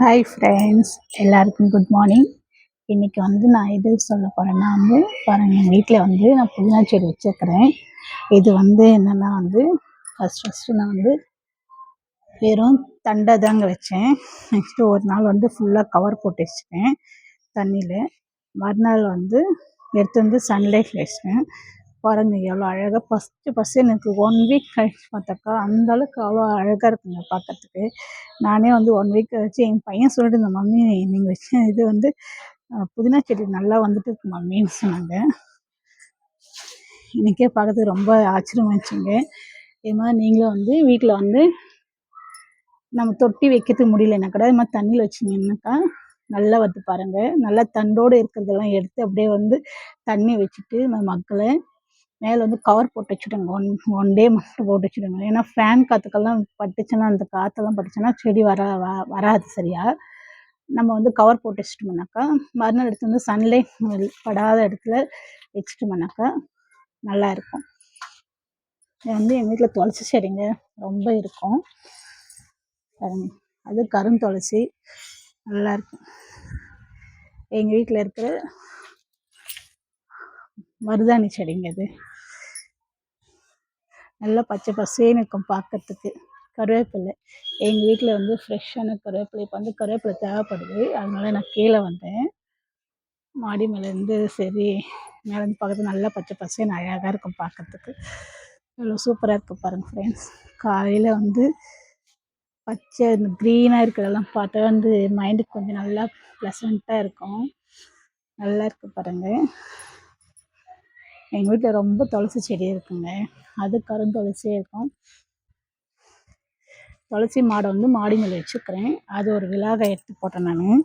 Hi friends எல்லாருக்கும் good morning இன்றைக்கி வந்து நான் எது சொல்ல போகிறேன்னா வந்து பாருங்கள் எங்கள் வீட்டில் வந்து நான் புதினா செடி வச்சுருக்கிறேன். இது வந்து என்னென்னா வந்து ஃபஸ்ட் ஃபஸ்ட்டு நான் வந்து வெறும் தண்டை தாங்க வச்சேன். நெக்ஸ்ட்டு ஒரு நாள் வந்து ஃபுல்லாக கவர் போட்டு வச்சுட்டேன் தண்ணியில். மறுநாள் வந்து எடுத்து வந்து சன்லைட்டில் வச்சிட்டேன். பாருங்க எவ்வளோ அழகாக ஃபஸ்ட்டு ஃபஸ்ட்டு எனக்கு ஒன் வீக் கழிச்சு பார்த்தாக்கா அந்த அளவுக்கு அவ்வளோ அழகாக இருக்குங்க பார்க்கறதுக்கு நானே வந்து ஒன் வீக் கழிச்சு என் பையன் சொல்லிட்டு இருந்தேன் மம்மி நீங்கள் வச்ச இது வந்து புதினா செடி நல்லா வந்துட்டு இருக்கு மம்மின்னு சொன்னாங்க. எனக்கே பார்க்கறதுக்கு ரொம்ப ஆச்சரியமாச்சுங்க இது மாதிரி நீங்களும் வந்து வீட்டில் வந்து நம்ம தொட்டி வைக்கிறதுக்கு முடியலன்னா கூட இது மாதிரி தண்ணியில் வச்சிங்கன்னாக்கா நல்லா வந்து பாருங்கள் நல்லா தண்டோடு இருக்கிறதெல்லாம் எடுத்து அப்படியே வந்து தண்ணி வச்சுட்டு மக்களை மேலே வந்து கவர் போட்டு வச்சுடுங்க. ஒன் ஒன் டே மட்டும் போட்டு வச்சுடுங்க. ஏன்னா ஃபேன் காற்றுக்கெல்லாம் பட்டுச்சுன்னா அந்த காற்றெல்லாம் பட்டுச்சுன்னா செடி வர வராது சரியா. நம்ம வந்து கவர் போட்டு வச்சுட்டோம்னாக்கா மறுநாள் எடுத்து வந்து சன்லைட் படாத இடத்துல வச்சுட்டோம்னாக்கா நல்லா இருக்கும். இது வந்து எங்கள் வீட்டில் துளசி செடிங்க. ரொம்ப இருக்கும். அது கருந்துளசி நல்லாயிருக்கும் எங்கள் வீட்டில் இருக்கிற மருதாணி செடிங்க அது நல்லா பச்சை பசேன்னு இருக்கும் பார்க்கறதுக்கு. கருவேப்பிலை. எங்கள் வீட்டில் வந்து ஃப்ரெஷ்ஷான கருவேப்பிலை இப்போ வந்து கருவேப்பிலை தேவைப்படுது. அதனால நான் கீழே வந்தேன். மாடி மேலேருந்து சரி மேலேருந்து பார்க்கறது நல்லா பச்சை பசேன்னு அழகாக இருக்கும் பார்க்கறதுக்கு. இவ்வளோ சூப்பராக இருக்குது பாருங்கள் ஃப்ரெண்ட்ஸ் காலையில் வந்து பச்சை இந்த க்ரீனாக இருக்கிறதெல்லாம் பார்த்தா வந்து மைண்டுக்கு கொஞ்சம் நல்லா ப்ளசண்ட்டாக இருக்கும். நல்லா இருக்குது பாருங்கள் எங்கள் வீட்டில் ரொம்ப துளசி செடி இருக்குங்க. அது கருந்துளசியே இருக்கும். துளசி மாடை வந்து மாடி மேலே வச்சுக்கிறேன். அது ஒரு விழாக எடுத்து போட்டேன் நான்.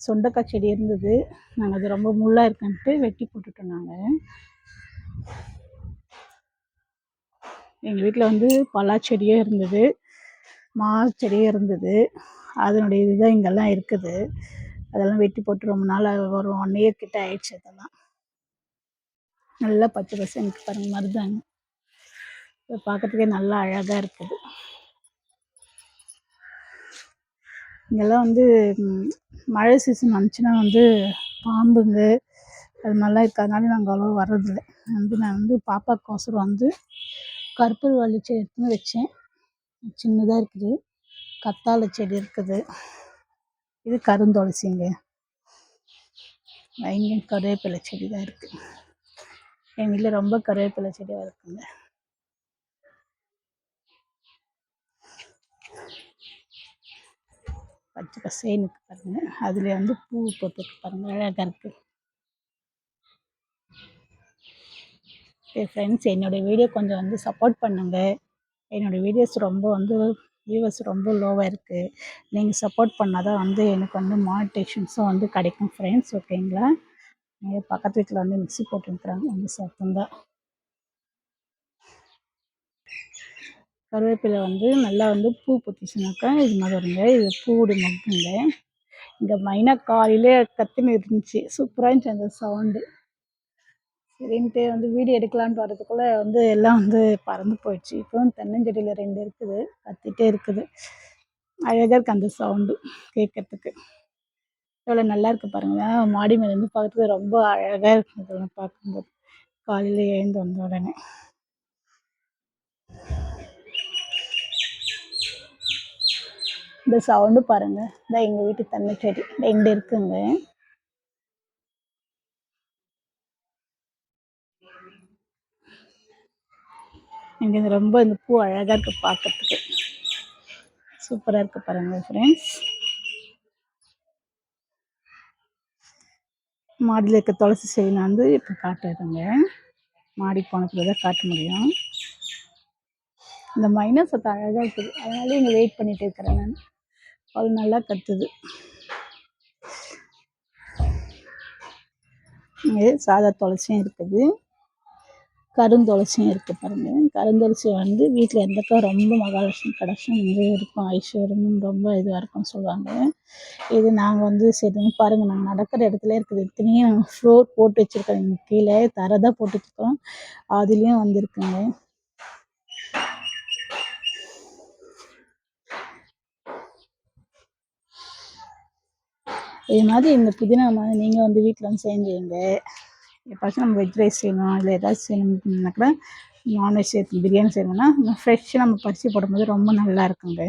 சொண்டக்காய் செடி இருந்தது. நாங்கள் அது ரொம்ப முள்ளாக இருக்குன்ட்டு வெட்டி போட்டுட்டோம் நாங்கள் எங்கள் வீட்டில் வந்து பலா செடியும் இருந்தது. மா செடியும் இருந்தது. அதனுடைய இதுதான் இங்கெல்லாம் இருக்குது. அதெல்லாம் வெட்டி போட்டு ரொம்ப நாள் ஒரு ஒன் இயர் கிட்ட ஆயிடுச்சு அதெல்லாம். நல்லா பச்சை பசங்க பாருங்கள் மருதாங்க பார்க்கறதுக்கே நல்லா அழகாக இருக்குது. இங்கெல்லாம் வந்து மழை சீசன் வந்துச்சுன்னா வந்து பாம்புங்க அது மாதிரிலாம் இருக்கிறதுனால நாங்கள் அவ்வளோ வர்றதில்லை. வந்து நான் வந்து பாப்பாக்கோசரம் வந்து கருப்பு வள்ளி செடி எடுத்துன்னு வச்சேன். சின்னதாக இருக்குது. கத்தாழை செடி இருக்குது. இது கருந்தொளசிங்க இங்கே கருவேப்பிலை செடி தான் இருக்குது எங்கள் வீட்டில் ரொம்ப கருவேப்பிலை செடி வளர்க்குங்க பச்சை பசேனுக்கு பாருங்க. அதில் வந்து பூ போட்டுருக்கு பாருங்க. அழகாக இருக்குது ஃப்ரெண்ட்ஸ் என்னோடய வீடியோ கொஞ்சம் வந்து சப்போர்ட் பண்ணுங்கள் என்னோடய வீடியோஸ் ரொம்ப வந்து வியூவர்ஸ் ரொம்ப லோவாக இருக்குது நீங்கள் சப்போர்ட் பண்ணால் தான் வந்து எனக்கு வந்து மானிட்டேஷன்ஸும் வந்து கிடைக்கும் ஃப்ரெண்ட்ஸ் ஓகேங்களா பக்கத்து வீட்டில் வந்து மிக்சி போட்டுருக்குறாங்க. வந்து சத்தம் தான். கருவேப்பிலை வந்து நல்லா வந்து பூ பூத்துச்சுனாக்கா இது மாதிரி வருங்க. இது பூடு மக்குங்க இங்கே மைனாக காலையிலே கத்தின்னு இருந்துச்சு. சூப்பராக இருந்துச்சு அந்த சவுண்டு. சரின்ட்டு வந்து வீடியோ எடுக்கலான்ட்டு வரதுக்குள்ளே வந்து எல்லாம் வந்து பறந்து போயிடுச்சு. இப்போ தென்னஞ்செடியில் ரெண்டு இருக்குது. கத்திகிட்டே இருக்குது. அழகாக இருக்குது அந்த சவுண்டு கேட்கறதுக்கு. எவ்வளோ நல்லா இருக்குது பாருங்கள் மாடி மேலேருந்து பார்க்கறதுக்கு ரொம்ப அழகாக இருக்குது பார்க்கும்போது. காலையில் எழுந்து வந்த உடனே. இந்த சவுண்டு பாருங்கள் இந்த எங்கள் வீட்டு தண்ணி செடி ரெண்டு இருக்குங்க. இங்கே ரொம்ப இந்த பூ அழகாக இருக்குது பார்க்கறதுக்கு சூப்பராக இருக்குது பாருங்கள் ஃப்ரெண்ட்ஸ் மாடியில் இருக்க துளசி செடி நான் வந்து இப்போ காட்டுறேங்க. மாடி போனத்தில் தான் காட்ட முடியும். இந்த மைனஸ் சத்தம் அழகாக இருக்குது. அதனால இங்கே வெயிட் பண்ணிகிட்டு இருக்கிறேன் நான். அது நல்லா கத்துது. இங்கே சாதா துளசியும் இருக்குது. கருந்துளசியும் இருக்குது பாருங்கள் கருந்துளசி வந்து வீட்டில் இருந்தப்போ ரொம்ப மகாலட்சுமி கடாட்சம் வந்து இருக்கும். ஐஸ்வர்யமும் ரொம்ப இதுவாக இருக்கும்னு சொல்லுவாங்க. இது நாங்கள் வந்து சரி பாருங்கள் நாங்கள் நடக்கிற இடத்துல இருக்குது. இத்தனையும் நாங்கள் ஃப்ளோர் போட்டு வச்சுருக்கோம். கீழே தரை தான் போட்டு வச்சுருக்கோம் அதுலேயும் வந்துருக்குங்க. இது மாதிரி இந்த புதினா மாதிரி நீங்கள் வந்து வீட்டில் வந்து செஞ்சுங்க எப்பாச்சும் நம்ம வெஜ் ரைஸ் செய்யணும் இல்லை ஏதாச்சும் செய்யணும்னா கூட நான்வெஜ் சேர்த்து பிரியாணி செய்யணும்னா ஃப்ரெஷ்ஷாக நம்ம பறித்து போடும்போது ரொம்ப நல்லா இருக்குங்க.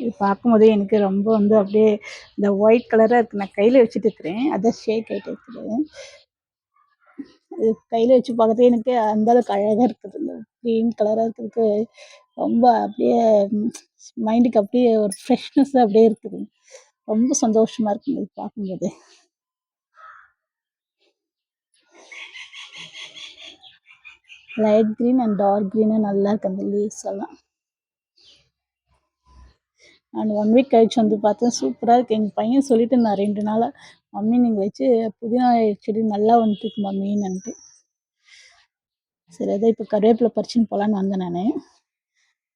இது பார்க்கும்போதே எனக்கு ரொம்ப வந்து அப்படியே இந்த ஒயிட் கலராக இருக்குது நான் கையில் வச்சுட்டு இருக்கிறேன் அதான் ஷேக் ஆகிட்டு இருக்குது. இது கையில் வச்சு பார்க்கறது எனக்கு அந்தளவுக்கு அழகாக இருக்குது. இந்த க்ரீன் கலராக இருக்கிறதுக்கு ரொம்ப அப்படியே மைண்டுக்கு அப்படியே ஒரு ஃப்ரெஷ்னஸ்ஸாக அப்படியே இருக்குது. ரொம்ப சந்தோஷமாக இருக்குங்க இது பார்க்கும்போது. லைட் க்ரீன் அண்ட் டார்க் க்ரீனும் நல்லா இருக்குது அந்த லீவ்ஸ் எல்லாம். நான் ஒன் வீக் கழிச்சு வந்து பார்த்தேன். சூப்பராக இருக்குது எங்கள் பையன் சொல்லிட்டு நான் ரெண்டு நாளாக மம்மி நீங்கள் வச்சு புதினா செடி நல்லா வந்துட்டு மம்மின்னுட்டு சரி அதான் இப்போ கருவேப்பிலை பறிச்சுன்னு போகலான்னு வந்தேன் நான்.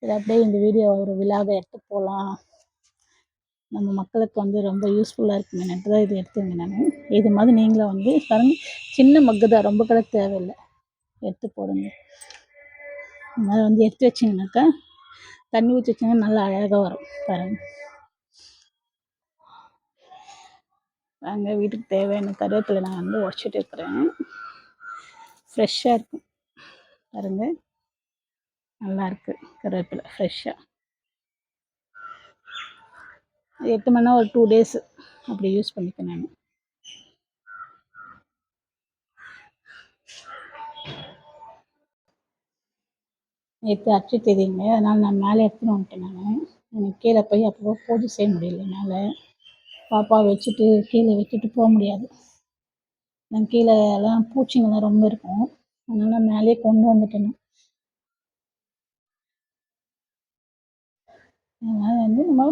சரி அப்படியே இந்த வீடியோ ஒரு விழாவை எடுத்து போகலாம் நம்ம மக்களுக்கு வந்து ரொம்ப யூஸ்ஃபுல்லாக இருக்குமேன்ட்டு தான் இது எடுத்துங்க நான். இது மாதிரி நீங்களும் வந்து பாருங்க சின்ன மக்கு தான் ரொம்ப கூட தேவையில்லை. எடுத்து போடுங்க. இந்த மாதிரி வந்து எடுத்து வச்சிங்கனாக்கா தண்ணி ஊற்றி வச்சிங்கன்னா நல்லா அழகாக வரும் பாருங்கள் வாங்க வீட்டுக்கு தேவையான கருவேப்பிலை நான் வந்து உடச்சிட்டு இருக்கிறேன். ஃப்ரெஷ்ஷாக இருக்கும். பாருங்கள் நல்லா இருக்கு கருவேப்பிலை ஃப்ரெஷ்ஷாக எட்டு மணி ஒரு டூ டேஸ் அப்படி யூஸ் பண்ணிப்பேன் நான். நேற்று அச்சு தெரியுங்க அதனால் நான் மேலே எடுத்துன்னு வந்துட்டேன் நான். எனக்கு கீழே போய் அப்போ பூஜை செய்ய முடியல மேலே பாப்பா வச்சுட்டு கீழே வச்சுட்டு போக முடியாது. நான் கீழே எல்லாம் பூச்சிங்கெல்லாம் ரொம்ப இருக்கும். அதனால் நான் மேலே கொண்டு வந்துட்டேன் அதனால் வந்து நம்ம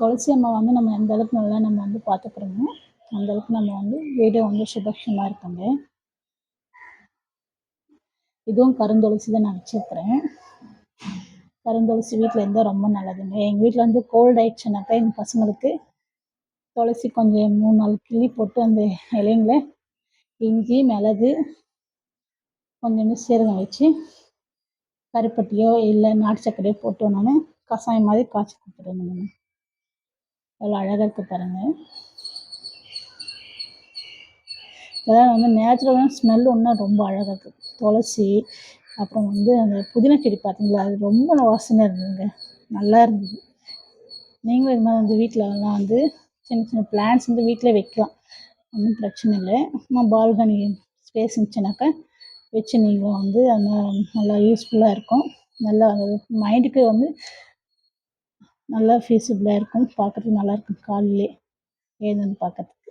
துளசி அம்மா வந்து நம்ம எந்த அளவுக்கு நல்லா நம்ம வந்து பார்த்துக்கிறோமோ அந்த அளவுக்கு நம்ம வந்து வீடு வந்து சுபக்ஷமாக இருக்குங்க. இதுவும் கருந்துளசி தான் நான் வச்சுருக்கிறேன். கருந்துளசி வீட்டில் இருந்தால் ரொம்ப நல்லதுங்க. எங்கள் வீட்டில் வந்து கோல்ட் ஆயிடுச்சுனாக்கா எங்கள் பசங்களுக்கு துளசி கொஞ்சம் மூணு நாலு கிள்ளி போட்டு அந்த இலைங்கள இஞ்சி மிளகு கொஞ்சோண்டு சீரகம் வச்சு கருப்பட்டியோ இல்லை நாட்டு சர்க்கரையோ போட்டு நான் கஷாயம் மாதிரி காய்ச்சி கொடுத்துருங்க நான் எவ்வளோ அழகாக இருக்குது பாருங்கள் இதெல்லாம் வந்து நேச்சுரலான ஸ்மெல் இன்னும் ரொம்ப அழகாக இருக்குது துளசி அப்புறம் வந்து அந்த புதினா செடி பார்த்தீங்களா அது ரொம்ப வாசனையாக இருந்ததுங்க. நல்லா இருந்தது. நீங்களும் இது மாதிரி வந்து வீட்டிலலாம் வந்து சின்ன சின்ன பிளான்ஸ் வந்து வீட்டிலே வைக்கலாம். ஒன்றும் பிரச்சனை இல்லை. சும்மா பால்கனி ஸ்பேஸ் இருந்துச்சுனாக்கா வச்சு நீங்களும் வந்து அந்த நல்லா யூஸ்ஃபுல்லாக இருக்கும். நல்லா மைண்டுக்கு வந்து நல்லா ஃபீஸிபிளாக இருக்கும். பார்க்குறதுக்கு நல்லாயிருக்கும் காலையிலே எழுந்து பார்க்கறதுக்கு.